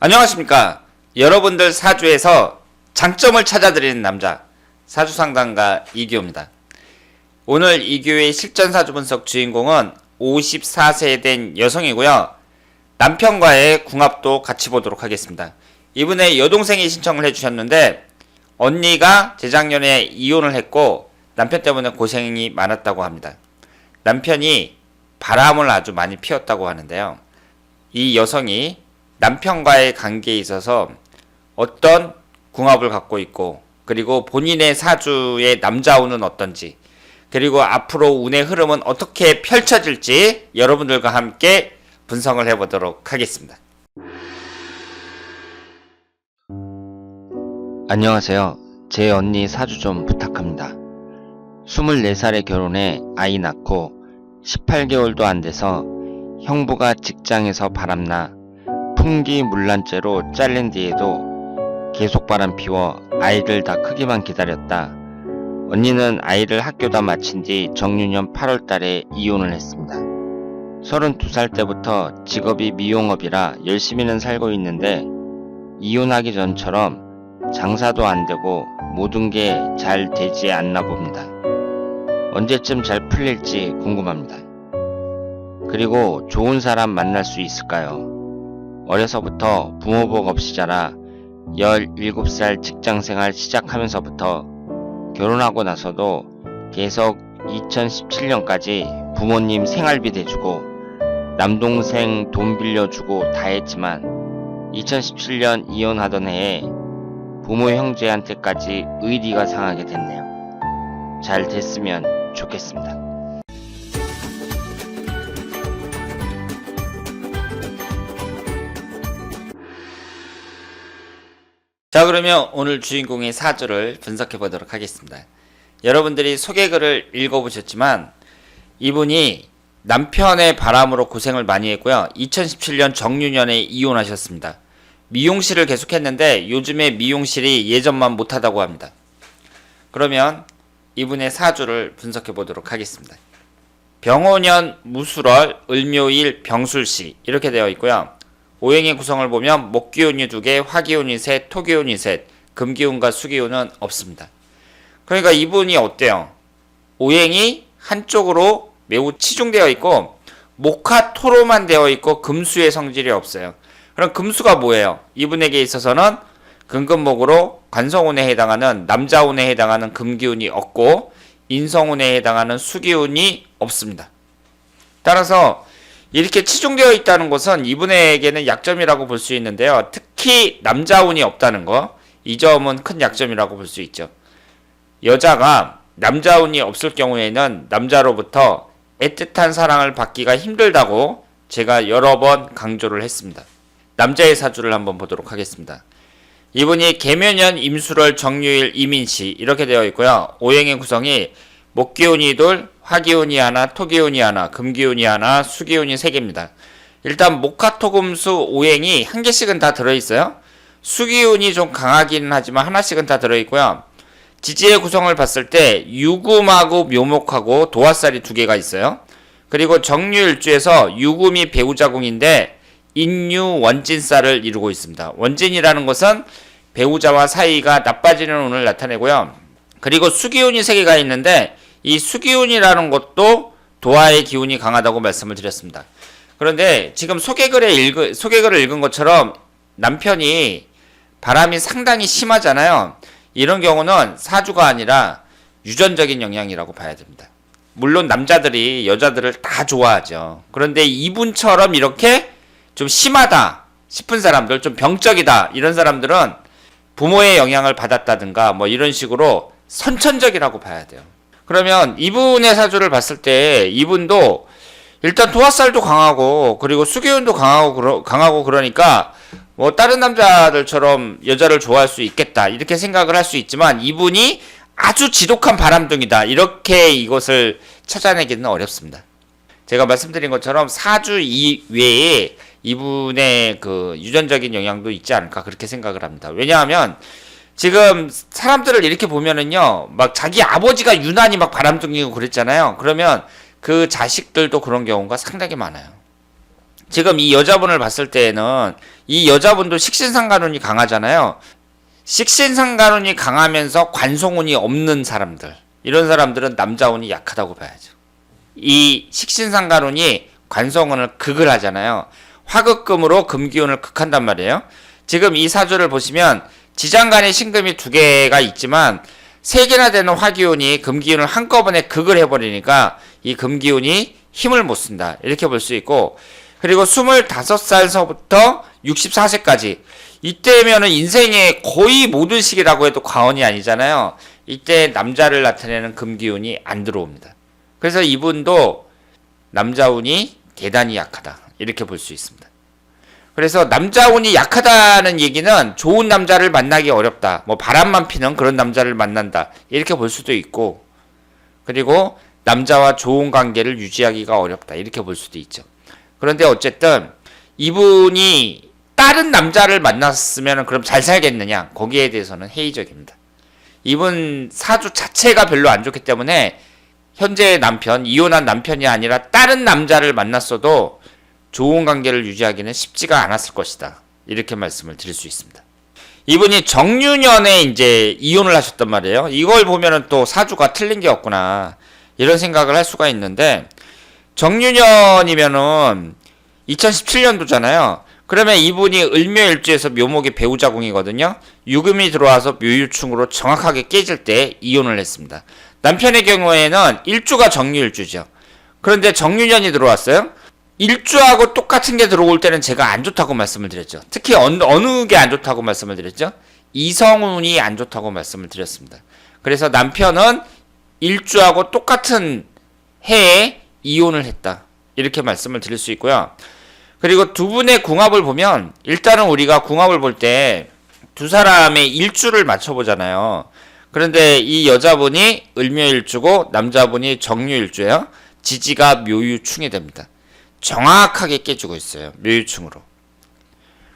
안녕하십니까. 여러분들 사주에서 장점을 찾아드리는 남자, 사주상담가 이기호입니다. 오늘 이기호의 실전사주 분석 주인공은 54세 된 여성이고요. 남편과의 궁합도 같이 보도록 하겠습니다. 이분의 여동생이 신청을 해주셨는데, 언니가 재작년에 이혼을 했고, 남편 때문에 고생이 많았다고 합니다. 남편이 바람을 아주 많이 피웠다고 하는데요. 이 여성이 남편과의 관계에 있어서 어떤 궁합을 갖고 있고 그리고 본인의 사주의 남자운은 어떤지 그리고 앞으로 운의 흐름은 어떻게 펼쳐질지 여러분들과 함께 분석을 해보도록 하겠습니다. 안녕하세요. 제 언니 사주 좀 부탁합니다. 24살에 결혼해 아이 낳고 18개월도 안 돼서 형부가 직장에서 바람나 풍기 물란죄로 잘린 뒤에도 계속 바람 피워 아이를 다 크기만 기다렸다. 언니는 아이를 학교 다 마친 뒤 정유년 8월 달에 이혼을 했습니다. 32살 때부터 직업이 미용업이라 열심히는 살고 있는데 이혼하기 전처럼 장사도 안 되고 모든 게 잘 되지 않나 봅니다. 언제쯤 잘 풀릴지 궁금합니다. 그리고 좋은 사람 만날 수 있을까요? 어려서부터 부모복 없이 자라 17살 직장생활 시작하면서부터 결혼하고 나서도 계속 2017년까지 부모님 생활비 대주고 남동생 돈 빌려주고 다 했지만 2017년 이혼하던 해에 부모 형제한테까지 의리가 상하게 됐네요. 잘 됐으면 좋겠습니다. 자 그러면 오늘 주인공의 사주를 분석해 보도록 하겠습니다. 여러분들이 소개글을 읽어보셨지만 이분이 남편의 바람으로 고생을 많이 했고요. 2017년 정유년에 이혼하셨습니다. 미용실을 계속했는데 요즘에 미용실이 예전만 못하다고 합니다. 그러면 이분의 사주를 분석해 보도록 하겠습니다. 병오년 무술월 을묘일 병술시 이렇게 되어 있고요. 오행의 구성을 보면 목기운이 두 개, 화기운이 셋, 토기운이 셋, 금기운과 수기운은 없습니다. 그러니까 이분이 어때요? 오행이 한쪽으로 매우 치중되어 있고 목화토로만 되어 있고 금수의 성질이 없어요. 그럼 금수가 뭐예요? 이분에게 있어서는 금금목으로 관성운에 해당하는 남자운에 해당하는 금기운이 없고 인성운에 해당하는 수기운이 없습니다. 따라서 이렇게 치중되어 있다는 것은 이분에게는 약점이라고 볼 수 있는데요. 특히 남자운이 없다는 거, 이 점은 큰 약점이라고 볼 수 있죠. 여자가 남자운이 없을 경우에는 남자로부터 애틋한 사랑을 받기가 힘들다고 제가 여러 번 강조를 했습니다. 남자의 사주를 한번 보도록 하겠습니다. 이분이 개면연 임수월 정유일 이민시 이렇게 되어 있고요. 오행의 구성이 목기운이 둘, 화기운이 하나, 토기운이 하나, 금기운이 하나, 수기운이 세 개입니다. 일단 목화토금수 오행이 한 개씩은 다 들어있어요. 수기운이 좀 강하기는 하지만 하나씩은 다 들어있고요. 지지의 구성을 봤을 때 유금하고 묘목하고 도화살이 두 개가 있어요. 그리고 정유일주에서 유금이 배우자궁인데 인유 원진살을 이루고 있습니다. 원진이라는 것은 배우자와 사이가 나빠지는 운을 나타내고요. 그리고 수기운이 세 개가 있는데 이 수기운이라는 것도 도화의 기운이 강하다고 말씀을 드렸습니다. 그런데 지금 소개글에 읽 소개글을 읽은 것처럼 남편이 바람이 상당히 심하잖아요. 이런 경우는 사주가 아니라 유전적인 영향이라고 봐야 됩니다. 물론 남자들이 여자들을 다 좋아하죠. 그런데 이분처럼 이렇게 좀 심하다 싶은 사람들, 좀 병적이다 이런 사람들은 부모의 영향을 받았다든가 뭐 이런 식으로 선천적이라고 봐야 돼요. 그러면 이분의 사주를 봤을 때 이분도 일단 도화살도 강하고 그리고 수기운도 강하고 그러, 강하고 그러니까 뭐 다른 남자들처럼 여자를 좋아할 수 있겠다 이렇게 생각을 할 수 있지만 이분이 아주 지독한 바람둥이다 이렇게 이것을 찾아내기는 어렵습니다. 제가 말씀드린 것처럼 사주 이외에 이분의 그 유전적인 영향도 있지 않을까 그렇게 생각을 합니다. 왜냐하면 지금 사람들을 이렇게 보면은요, 막 자기 아버지가 유난히 막 바람둥이고 그랬잖아요. 그러면 그 자식들도 그런 경우가 상당히 많아요. 지금 이 여자분을 봤을 때에는 이 여자분도 식신상간운이 강하잖아요. 식신상간운이 강하면서 관성운이 없는 사람들 이런 사람들은 남자운이 약하다고 봐야죠. 이 식신상간운이 관성운을 극을 하잖아요. 화극금으로 금기운을 극한단 말이에요. 지금 이 사주를 보시면 지장간에 신금이 두 개가 있지만 세 개나 되는 화기운이 금기운을 한꺼번에 극을 해버리니까 이 금기운이 힘을 못 쓴다. 이렇게 볼 수 있고 그리고 25살서부터 64세까지 이때면은 인생의 거의 모든 시기라고 해도 과언이 아니잖아요. 이때 남자를 나타내는 금기운이 안 들어옵니다. 그래서 이분도 남자운이 대단히 약하다. 이렇게 볼 수 있습니다. 그래서 남자 운이 약하다는 얘기는 좋은 남자를 만나기 어렵다. 뭐 바람만 피는 그런 남자를 만난다. 이렇게 볼 수도 있고 그리고 남자와 좋은 관계를 유지하기가 어렵다. 이렇게 볼 수도 있죠. 그런데 어쨌든 이분이 다른 남자를 만났으면 그럼 잘 살겠느냐? 거기에 대해서는 회의적입니다. 이분 사주 자체가 별로 안 좋기 때문에 현재의 남편, 이혼한 남편이 아니라 다른 남자를 만났어도 좋은 관계를 유지하기는 쉽지가 않았을 것이다. 이렇게 말씀을 드릴 수 있습니다. 이분이 정유년에 이제 이혼을 하셨단 말이에요. 이걸 보면은 또 사주가 틀린 게 없구나. 이런 생각을 할 수가 있는데, 정유년이면은 2017년도잖아요. 그러면 이분이 을묘일주에서 묘목이 배우자궁이거든요. 유금이 들어와서 묘유충으로 정확하게 깨질 때 이혼을 했습니다. 남편의 경우에는 일주가 정유일주죠. 그런데 정유년이 들어왔어요. 일주하고 똑같은 게 들어올 때는 제가 안 좋다고 말씀을 드렸죠. 특히 어느, 어느 게 안 좋다고 말씀을 드렸죠? 이성운이 안 좋다고 말씀을 드렸습니다. 그래서 남편은 일주하고 똑같은 해에 이혼을 했다. 이렇게 말씀을 드릴 수 있고요. 그리고 두 분의 궁합을 보면 일단은 우리가 궁합을 볼 때 두 사람의 일주를 맞춰보잖아요. 그런데 이 여자분이 을묘일주고 남자분이 정유일주예요. 지지가 묘유충이 됩니다. 정확하게 깨지고 있어요. 묘유충으로.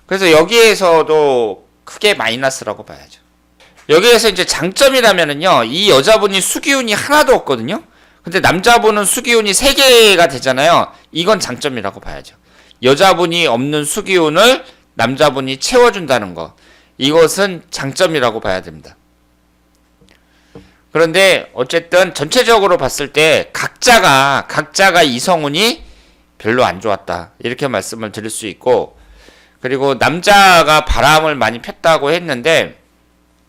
그래서 여기에서도 크게 마이너스라고 봐야죠. 여기에서 이제 장점이라면은요, 이 여자분이 수기운이 하나도 없거든요? 근데 남자분은 수기운이 세개가 되잖아요. 이건 장점이라고 봐야죠. 여자분이 없는 수기운을 남자분이 채워준다는 거. 이것은 장점이라고 봐야 됩니다. 그런데 어쨌든 전체적으로 봤을 때 각자가, 각자가 이성운이 별로 안 좋았다. 이렇게 말씀을 드릴 수 있고, 그리고 남자가 바람을 많이 폈다고 했는데,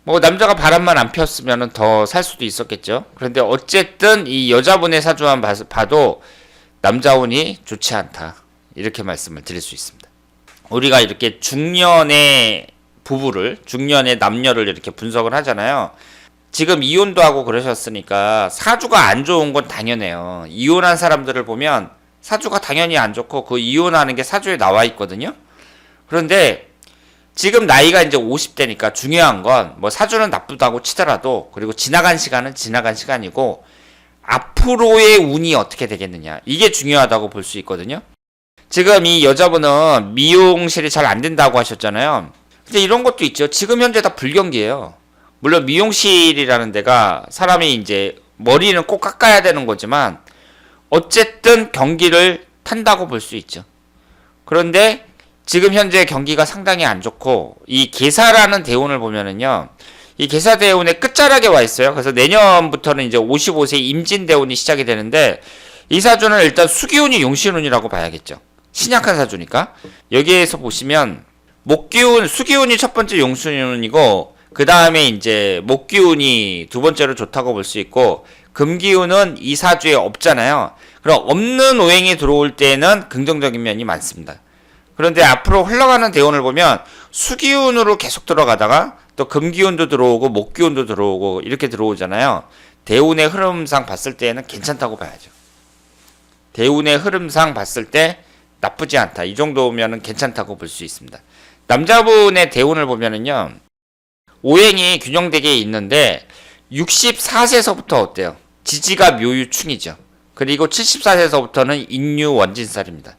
뭐 남자가 바람만 안 폈으면 더 살 수도 있었겠죠. 그런데 어쨌든 이 여자분의 사주만 봐- 봐도 남자운이 좋지 않다. 이렇게 말씀을 드릴 수 있습니다. 우리가 이렇게 중년의 부부를, 중년의 남녀를 이렇게 분석을 하잖아요. 지금 이혼도 하고 그러셨으니까 사주가 안 좋은 건 당연해요. 이혼한 사람들을 보면 사주가 당연히 안 좋고 그 이혼하는 게 사주에 나와 있거든요. 그런데 지금 나이가 이제 50대니까 중요한 건 뭐 사주는 나쁘다고 치더라도 그리고 지나간 시간은 지나간 시간이고 앞으로의 운이 어떻게 되겠느냐 이게 중요하다고 볼 수 있거든요. 지금 이 여자분은 미용실이 잘 안 된다고 하셨잖아요. 근데 이런 것도 있죠. 지금 현재 다 불경기예요. 물론 미용실이라는 데가 사람이 이제 머리는 꼭 깎아야 되는 거지만 어쨌든 경기를 탄다고 볼 수 있죠. 그런데 지금 현재 경기가 상당히 안 좋고 이 계사라는 대운을 보면은요. 이 계사 대운의 끝자락에 와 있어요. 그래서 내년부터는 이제 55세 임진 대운이 시작이 되는데 이 사주는 일단 수기운이 용신운이라고 봐야겠죠. 신약한 사주니까 여기에서 보시면 목기운 수기운이 첫 번째 용신운이고 그 다음에 이제 목기운이 두 번째로 좋다고 볼 수 있고 금기운은 이 사주에 없잖아요. 그럼 없는 오행이 들어올 때는 긍정적인 면이 많습니다. 그런데 앞으로 흘러가는 대운을 보면 수기운으로 계속 들어가다가 또 금기운도 들어오고 목기운도 들어오고 이렇게 들어오잖아요. 대운의 흐름상 봤을 때는 괜찮다고 봐야죠. 대운의 흐름상 봤을 때 나쁘지 않다. 이 정도면은 괜찮다고 볼 수 있습니다. 남자분의 대운을 보면은요. 오행이 균형되게 있는데 64세서부터 어때요? 지지가 묘유충이죠. 그리고 74세서부터는 인유 원진살입니다.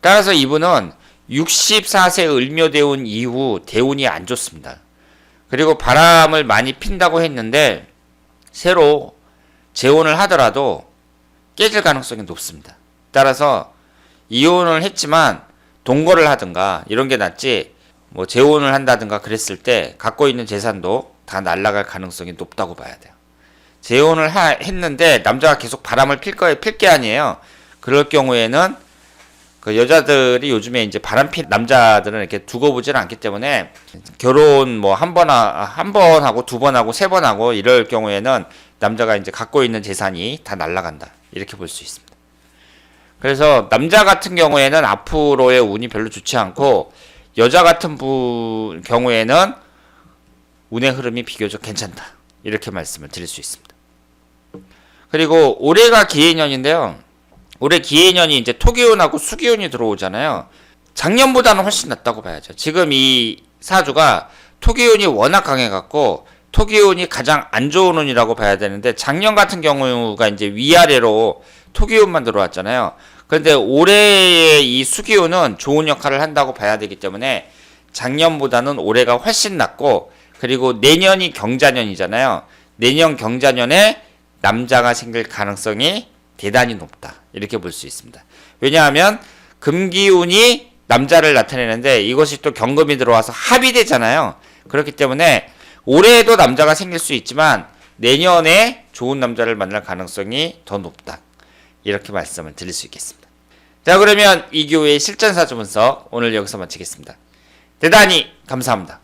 따라서 이분은 64세 을묘대운 이후 대운이 안 좋습니다. 그리고 바람을 많이 핀다고 했는데 새로 재혼을 하더라도 깨질 가능성이 높습니다. 따라서 이혼을 했지만 동거를 하든가 이런 게 낫지 뭐 재혼을 한다든가 그랬을 때 갖고 있는 재산도 다 날아갈 가능성이 높다고 봐야 돼요. 재혼을 하- 했는데 남자가 계속 바람을 필 거에 필게 아니에요. 그럴 경우에는 그 여자들이 요즘에 이제 바람 필 남자들은 이렇게 두고 보지는 않기 때문에 결혼 뭐 한 번 한 번 하고 두 번 하고 세 번 하고 이럴 경우에는 남자가 이제 갖고 있는 재산이 다 날아간다 이렇게 볼 수 있습니다. 그래서 남자 같은 경우에는 앞으로의 운이 별로 좋지 않고 여자 같은 부 경우에는 운의 흐름이 비교적 괜찮다 이렇게 말씀을 드릴 수 있습니다. 그리고 올해가 기해년인데요. 올해 기해년이 이제 토기운하고 수기운이 들어오잖아요. 작년보다는 훨씬 낫다고 봐야죠. 지금 이 사주가 토기운이 워낙 강해갖고 토기운이 가장 안 좋은 운이라고 봐야 되는데 작년 같은 경우가 이제 위아래로 토기운만 들어왔잖아요. 그런데 올해의 이 수기운은 좋은 역할을 한다고 봐야 되기 때문에 작년보다는 올해가 훨씬 낫고 그리고 내년이 경자년이잖아요. 내년 경자년에 남자가 생길 가능성이 대단히 높다. 이렇게 볼 수 있습니다. 왜냐하면 금기운이 남자를 나타내는데 이것이 또 경금이 들어와서 합이 되잖아요. 그렇기 때문에 올해에도 남자가 생길 수 있지만 내년에 좋은 남자를 만날 가능성이 더 높다. 이렇게 말씀을 드릴 수 있겠습니다. 자, 그러면 이 교회의 실전사주 분석 오늘 여기서 마치겠습니다. 대단히 감사합니다.